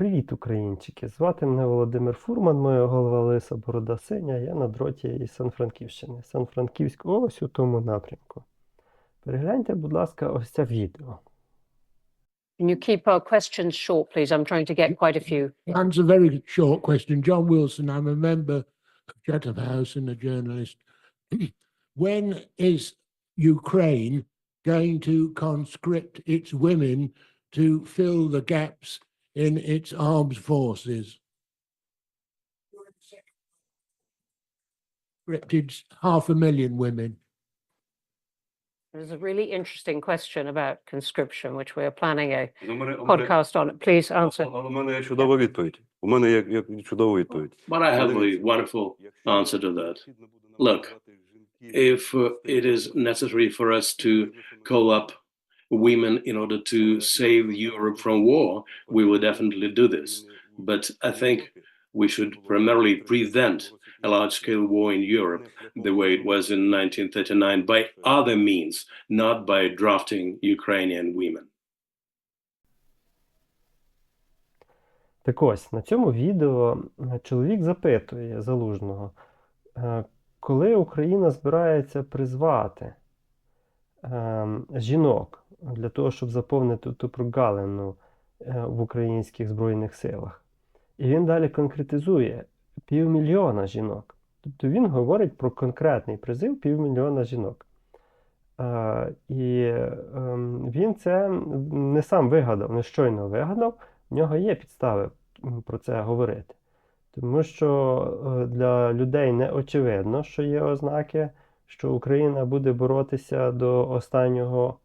Привіт, українчики! Звати мене Володимир Фурман, моя голова Лиса Борода Синя. Я на дроті із Сан-Франківщини. Сан-Франківськ ось у тому напрямку. Перегляньте, будь ласка, ось це відео. Can you keep our questions short, please? I'm trying to get quite a few. That's a very short question. John Wilson, I'm a member of Chatham House and a journalist. when is Ukraine going to conscript its women to fill the gaps in its armed forces? Conscripted half a million women. There's a really interesting question about conscription, which we are planning a Ну, мене- у мене- podcast on. Please answer. Але у мене є чудова відповідь. У мене є, є чудова відповідь. But I have a Подивіться, wonderful якщо answer to that. необхідно буде Look, направляти жінків If uh, it is necessary for us to call up women in order to save Europe from war, we will definitely do this. But I think we should primarily prevent a large scale war in Europe the way it was in 1939 by other means, not by drafting Ukrainian women. Так ось, на цьому відео е, чоловік запитує Залужного, е, коли Україна збирається призвати е, жінок для того, щоб заповнити ту прогалину е, в українських Збройних силах. І він далі конкретизує півмільйона жінок. Тобто він говорить про конкретний призив півмільйона жінок. Е, І ем, він це не сам вигадав, не щойно вигадав. В нього є підстави про це говорити. Тому що е, для людей не очевидно, що є ознаки, що Україна буде боротися до останнього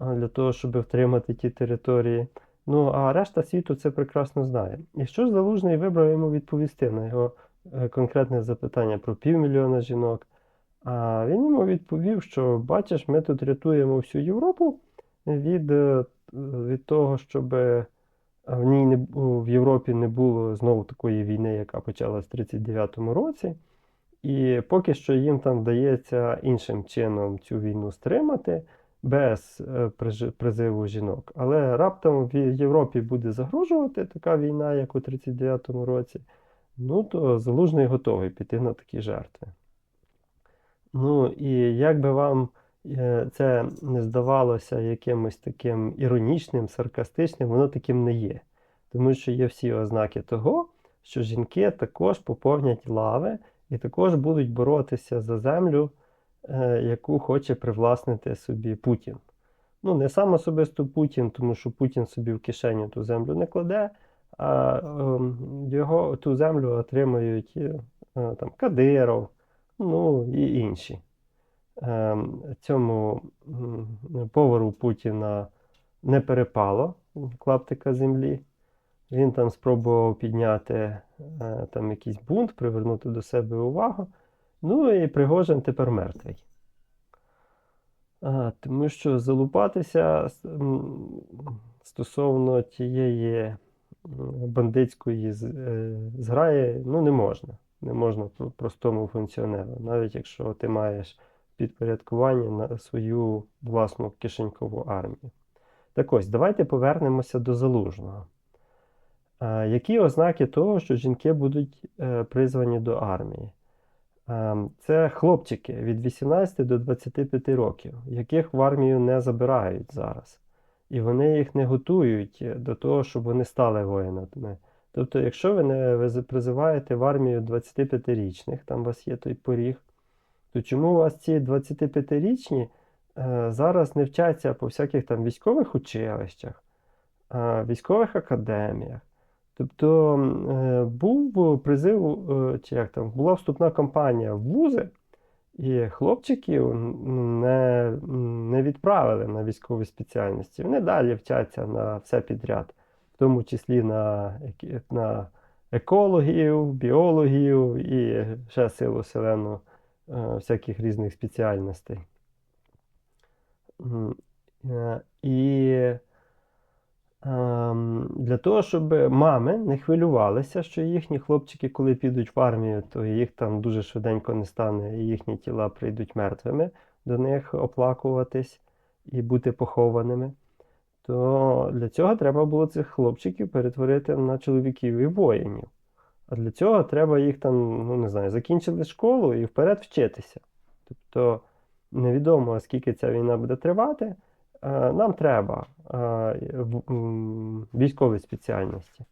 е, для того, щоб втримати ті території. Ну, а решта світу це прекрасно знає. І що ж Залужний вибрав йому відповісти на його е, конкретне запитання про півмільйона жінок? А він йому відповів, що бачиш, ми тут рятуємо всю Європу від, е, від того, щоб в ній не в Європі не було знову такої війни, яка почалась в 39-му році. І поки що їм там вдається іншим чином цю війну стримати без е, призиву жінок. Але раптом в Європі буде загрожувати така війна, як у 39-му році. Ну то Залужний готовий піти на такі жертви. Ну і як би вам е, це не здавалося якимось таким іронічним, саркастичним, воно таким не є. Тому що є всі ознаки того, що жінки також поповнять лави і також будуть боротися за землю, е, яку хоче привласнити собі Путін. Ну, не сам особисто Путін, тому що Путін собі в кишеню ту землю не кладе, а ем, його ту землю отримають е, там, Кадиров, ну і інші. Ем, Цьому повару Путіна не перепало клаптика землі. Він там спробував підняти е, там якийсь бунт, привернути до себе увагу. Ну і Пригожин тепер мертвий. А, тому що залупатися стосовно тієї бандитської е, зграї ну, не можна. Не можна простому функціонеру, навіть якщо ти маєш підпорядкування на свою власну кишенькову армію. Так ось, давайте повернемося до залужного. Які ознаки того, що жінки будуть е, призвані до армії? Ем, Це хлопчики від 18 до 25 років, яких в армію не забирають зараз. І вони їх не готують до того, щоб вони стали воїнами. Тобто, якщо ви не призиваєте в армію 25-річних, там у вас є той поріг, то чому у вас ці 25-річні е, зараз не вчаться по всяких там військових училищах, військових академіях? Тобто е, був призив, е, чи як там, була вступна кампанія в вузи, і хлопчиків не, не відправили на військові спеціальності. Вони далі вчаться на все підряд, в тому числі на, на екологів, біологів і ще силу селену е, всяких різних спеціальностей. Е, І для того, щоб мами не хвилювалися, що їхні хлопчики, коли підуть в армію, то їх там дуже швиденько не стане, і їхні тіла прийдуть мертвими до них оплакуватись і бути похованими. то для цього треба було цих хлопчиків перетворити на чоловіків і воїнів. А для цього треба їх там, ну не знаю, закінчили школу і вперед вчитися. Тобто невідомо, скільки ця війна буде тривати. Е, Нам треба е, військові спеціальності.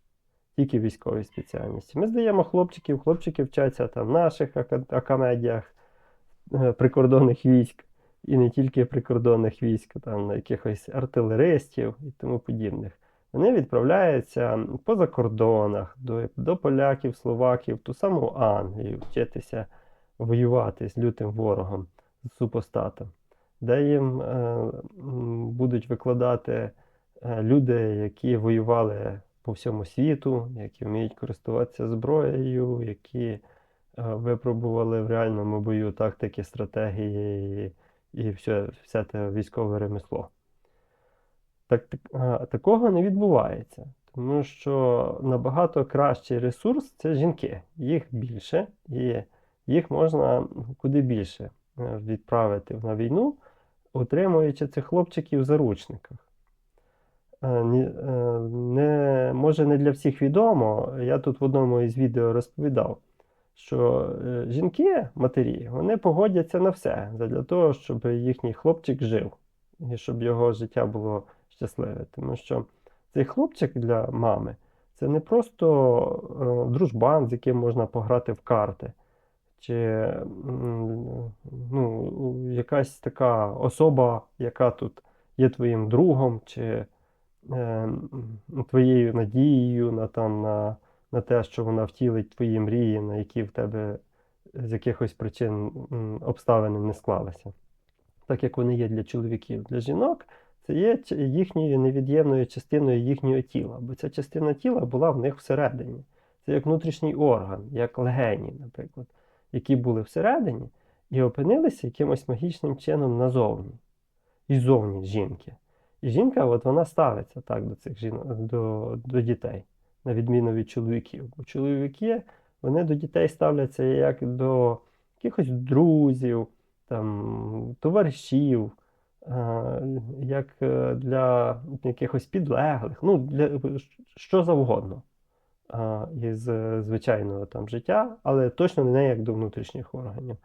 Тільки військові спеціальності. Ми здаємо хлопчиків, хлопчики вчаться там в наших ака- академіях е, прикордонних військ, і не тільки прикордонних військ, там на якихось артилеристів і тому подібних. Вони відправляються по закордонах до, до поляків, словаків, ту саму Англію, вчитися воювати з лютим ворогом, з супостатом, де їм е, будуть викладати е, люди, які воювали по всьому світу, які вміють користуватися зброєю, які е, випробували в реальному бою тактики, стратегії і, все, все те військове ремесло. Так, так, такого не відбувається, тому що набагато кращий ресурс це жінки. Їх більше, і їх можна куди більше відправити на війну, утримуючи цих хлопчиків в заручниках. Е, е, Не, може, не для всіх відомо. Я тут в одному із відео розповідав, що е, жінки, матері, вони погодяться на все для того, щоб їхній хлопчик жив і щоб його життя було щасливе. Тому що цей хлопчик для мами це не просто дружбан, з яким можна пограти в карти, чи ну, якась така особа, яка тут є твоїм другом, чи е, твоєю надією на, там, на, на те, що вона втілить твої мрії, на які в тебе з якихось причин обставини не склалися. Так як вони є для чоловіків, для жінок, це є їхньою невід'ємною частиною їхнього тіла, бо ця частина тіла була в них всередині. Це як внутрішній орган, як легені, наприклад, які були всередині і опинилися якимось магічним чином назовні, і зовні жінки. І жінка, от вона ставиться так до цих жінок, до, до дітей, на відміну від чоловіків. Бо чоловіки вони до дітей ставляться як до якихось друзів, там, товаришів, як е, для якихось підлеглих, ну, для що завгодно із е, звичайного там життя, але точно не як до внутрішніх органів.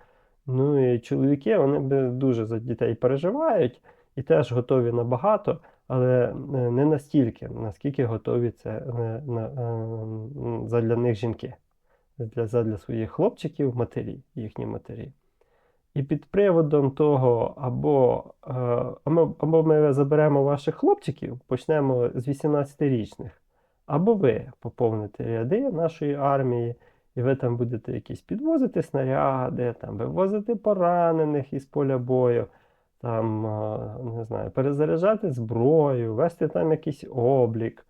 Ну і чоловіки вони дуже за дітей переживають і теж готові на багато, але е, не настільки, наскільки готові це е, задля них жінки, для, своїх хлопчиків, матері, їхні матері. І під приводом того, або, або ми заберемо ваших хлопчиків, почнемо з 18-річних, або ви поповните ряди нашої армії, і ви там будете якісь підвозити снаряди, там вивозити поранених із поля бою, там, не знаю, перезаряджати зброю, вести там якийсь облік,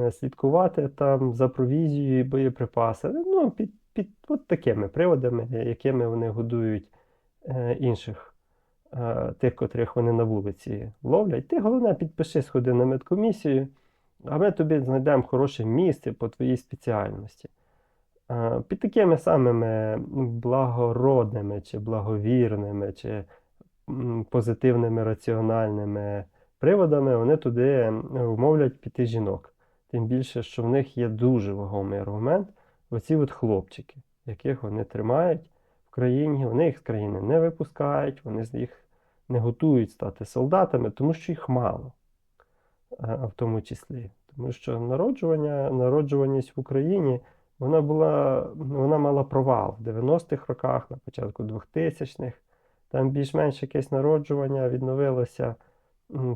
е, слідкувати там за провізією і боєприпасами. Ну, під, під от такими приводами, якими вони годують е, інших, е, тих, котрих вони на вулиці ловлять. Ти головне підпиши, сходи на медкомісію, а ми тобі знайдемо хороше місце по твоїй спеціальності. Під такими самими благородними чи благовірними, чи позитивними раціональними приводами вони туди м, вмовлять піти жінок. Тим більше, що в них є дуже вагомий аргумент оці от хлопчики, яких вони тримають в країні, вони їх з країни не випускають, вони їх не готують стати солдатами, тому що їх мало, в тому числі. Тому що народжування, народжуваність в Україні вона була, вона мала провал в 90-х роках, на початку 2000-х. Там більш-менш якесь народжування відновилося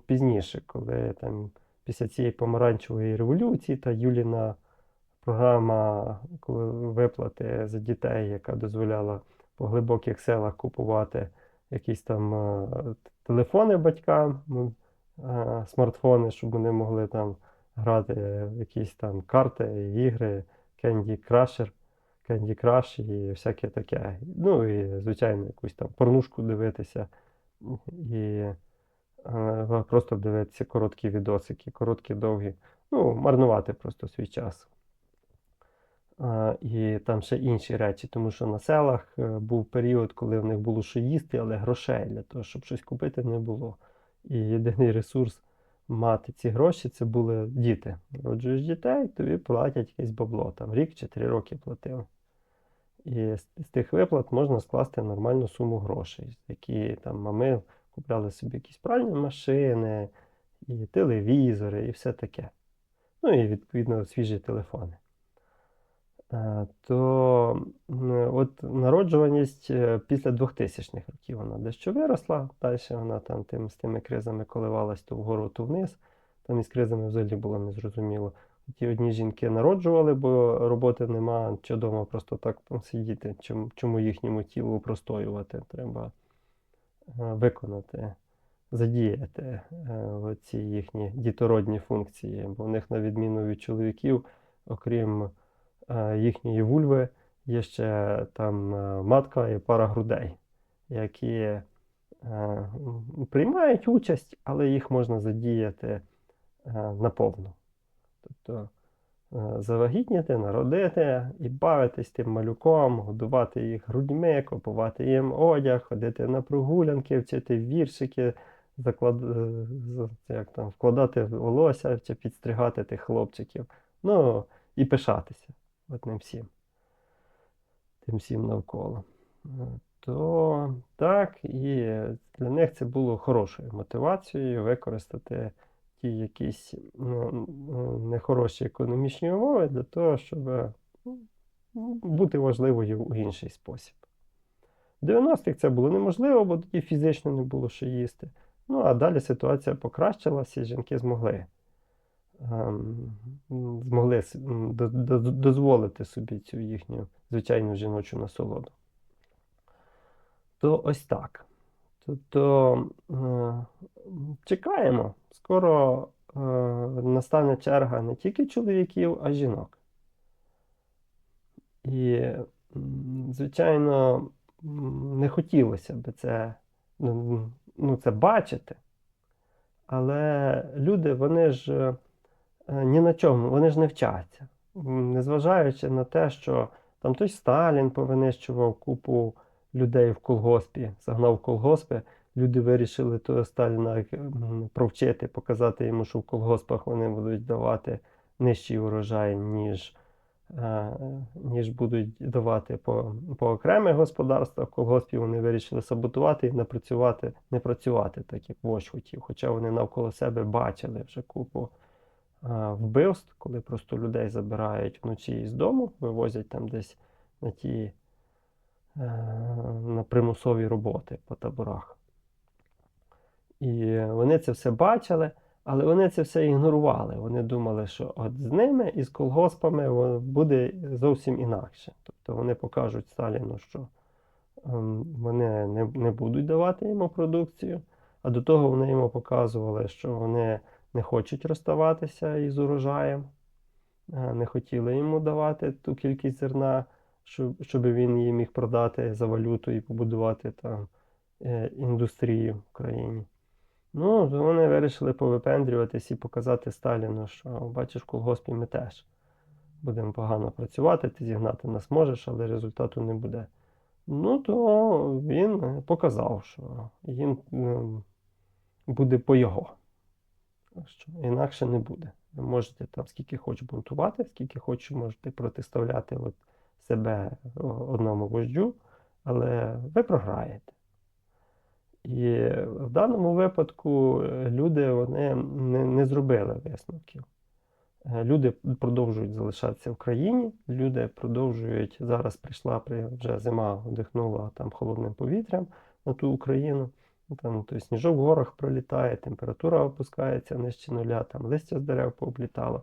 пізніше, коли там після цієї помаранчевої революції та Юліна програма виплати за дітей, яка дозволяла по глибоких селах купувати якісь там е, телефони батькам, смартфони, щоб вони могли там грати в якісь там карти, ігри, Candy Crusher, Candy Crush і всяке таке. Ну і, звичайно, якусь там порнушку дивитися і просто дивитися короткі відосики, короткі, довгі. Ну, марнувати просто свій час. І там ще інші речі, тому що на селах е, був період, коли в них було що їсти, але грошей для того, щоб щось купити, не було. І єдиний ресурс мати ці гроші, це були діти. Народжуєш дітей, тобі платять якесь бабло, там рік чи три роки платили. І з тих виплат можна скласти нормальну суму грошей, які там мами купляли собі якісь пральні машини, і телевізори, і все таке. Ну і відповідно свіжі телефони. Е, То от народжуваність е, після 2000-х років вона дещо виросла. Далі вона там тим, з тими кризами коливалась то вгору, то вниз. Там із кризами взагалі було незрозуміло. Ті одні жінки народжували, бо роботи нема, чи вдома просто так сидіти, чому, чому їхньому тілу простоювати. Треба е, виконати, задіяти е, ці їхні дітородні функції. Бо в них, на відміну від чоловіків, окрім їхньої вульви, є ще там е, матка і пара грудей, які е, приймають участь, але їх можна задіяти е, наповну. Тобто е, завагітніти, народити і бавитись тим малюком, годувати їх грудьми, купувати їм одяг, ходити на прогулянки, вчити віршики, заклад... е, як там, вкладати волосся чи підстригати тих хлопчиків. Ну, і пишатися одним всім. Тим всім навколо. Е, То так, і для них це було хорошою мотивацією використати ті якісь ну, ну, нехороші економічні умови для того, щоб е, бути важливою у інший спосіб. В 90-х це було неможливо, бо тоді фізично не було що їсти. Ну, а далі ситуація покращилася, і жінки змогли, змогли с- м, до- до- дозволити собі цю їхню звичайну жіночу насолоду. То ось так. Тобто е, чекаємо. Скоро е, настане черга не тільки чоловіків, а й жінок. І, звичайно, не хотілося б це, ну, ну, це бачити. Але люди, вони ж ні на чому, вони ж не вчаться. Незважаючи на те, що там той Сталін повинищував купу людей в колгоспі, загнав колгоспи, люди вирішили того Сталіна провчити, показати йому, що в колгоспах вони будуть давати нижчий урожай, ніж, е, ніж будуть давати по, по окремих господарствах. В колгоспі вони вирішили саботувати і не працювати, не працювати так, як вождь хотів. Хоча вони навколо себе бачили вже купу е, вбивств, коли просто людей забирають вночі із дому, вивозять там десь на ті е, на примусові роботи по таборах. І вони це все бачили, але вони це все ігнорували. Вони думали, що от з ними і з колгоспами буде зовсім інакше. Тобто вони покажуть Сталіну, що ем, вони не будуть давати йому продукцію, а до того вони йому показували, що вони не хочуть розставатися із урожаєм, е, не хотіли йому давати ту кількість зерна, щоб, щоб він її міг продати за валюту і побудувати там е, індустрію в країні. Ну, вони вирішили повипендрюватись і показати Сталіну, що бачиш, колгоспі ми теж будемо погано працювати, ти зігнати нас можеш, але результату не буде. Ну, то він показав, що їм буде по його. Що інакше не буде. Ви можете там скільки хоч бунтувати, скільки хоч можете протиставляти от себе одному вождю, але ви програєте. І в даному випадку е, люди вони не, не зробили висновків. Е, Люди продовжують залишатися в країні, люди продовжують, зараз прийшла вже зима, вдихнула там холодним повітрям на ту Україну. Там той сніжок в горах пролітає, температура опускається нижче нуля, там листя з дерев пооблітало.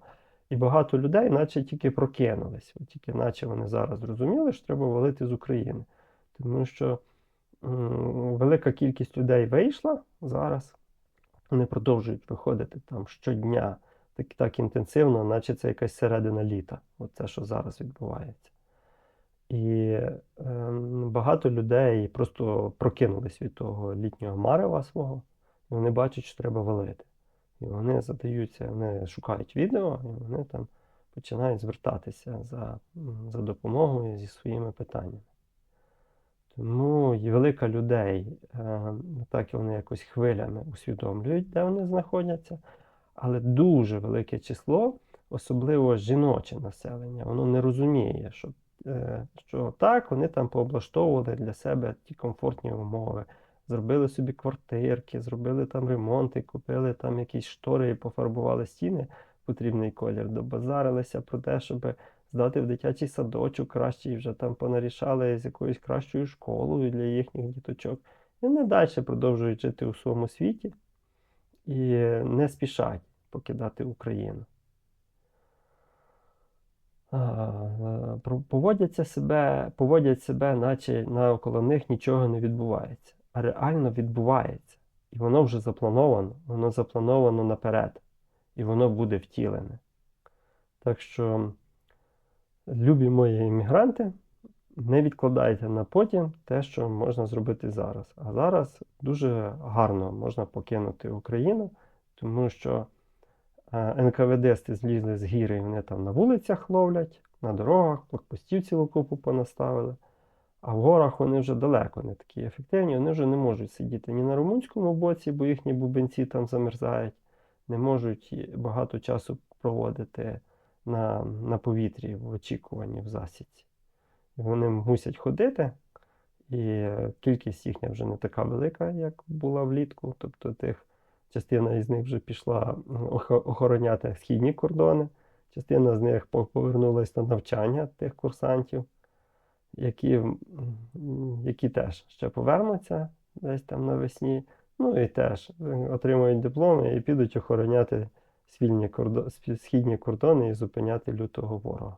І багато людей, наче тільки прокинулись, тільки наче вони зараз зрозуміли, що треба валити з України. Тому що велика кількість людей вийшла зараз, вони продовжують виходити там щодня так, так інтенсивно, наче це якась середина літа, оце, що зараз відбувається. І ем, багато людей просто прокинулись від того літнього марева свого, і вони бачать, що треба валити. І вони задаються, вони шукають відео, і вони там починають звертатися за, за допомогою зі своїми питаннями. Тому і велика людей, е, так і вони якось хвилями усвідомлюють, де вони знаходяться, Але дуже велике число, особливо жіноче населення, воно не розуміє, що, що так, вони там пооблаштовували для себе ті комфортні умови, зробили собі квартирки, зробили там ремонти, купили там якісь штори і пофарбували стіни потрібний колір, добазарилися про те, щоб здати в дитячий садочок кращий, вже там понарішали з якоюсь кращою школою для їхніх діточок. І вони далі продовжують жити у своєму світі і не спішать покидати Україну. Поводяться себе, поводять себе, наче навколо них нічого не відбувається. А реально відбувається. І воно вже заплановано, воно заплановано наперед, і воно буде втілене. Так що, любі мої іммігранти, не відкладайте на потім те, що можна зробити зараз. А зараз дуже гарно можна покинути Україну, тому що НКВДсти злізли з гіри, і вони там на вулицях ловлять, на дорогах, блокпостів цілу купу понаставили. А в горах вони вже далеко не такі ефективні, вони вже не можуть сидіти ні на румунському боці, бо їхні бубенці там замерзають, не можуть багато часу проводити на, на повітрі в очікуванні в засідці. Вони мусять ходити, і е, кількість їхня вже не така велика, як була влітку. Тобто тих частина із них вже пішла охороняти східні кордони, частина з них по- повернулась на навчання тих курсантів, які, які теж ще повернуться десь там навесні. Ну і теж е, отримують дипломи і підуть охороняти свільні кордо... східні кордони і зупиняти лютого ворога.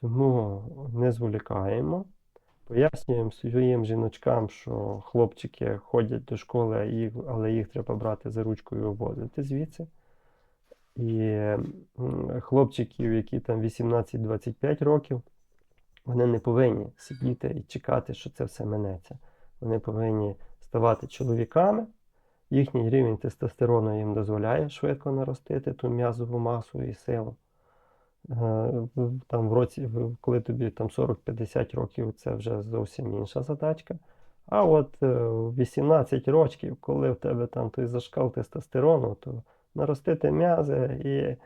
Тому не зволікаємо. Пояснюємо своїм жіночкам, що хлопчики ходять до школи, але їх треба брати за ручку і вивозити звідси. І хлопчиків, які там 18-25 років, вони не повинні сидіти і чекати, що це все минеться. Вони повинні ставати чоловіками. Їхній рівень тестостерону їм дозволяє швидко наростити ту м'язову масу і силу. Е, Там в році, коли тобі там 40-50 років, це вже зовсім інша задачка. А от е, 18 років, коли в тебе там той зашкал тестостерону, то наростити м'язи і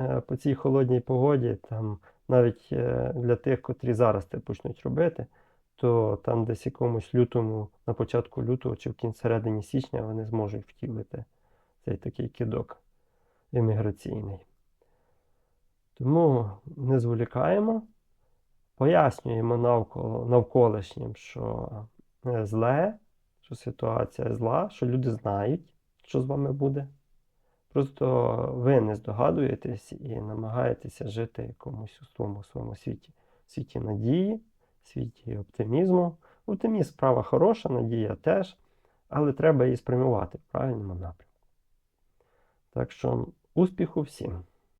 е, по цій холодній погоді, там навіть е, для тих, котрі зараз це почнуть робити, то там десь якомусь лютому, на початку лютого чи в кінці середині січня вони зможуть втілити цей такий кидок імміграційний. Тому не зволікаємо, пояснюємо навколо, навколишнім, що е, зле, що ситуація зла, що люди знають, що з вами буде. Просто ви не здогадуєтесь і намагаєтеся жити якомусь у своєму, своєму світі. Світі надії, світі оптимізму. Оптимізм справа хороша, надія теж, але треба її спрямувати в правильному напрямку. Так що успіху всім!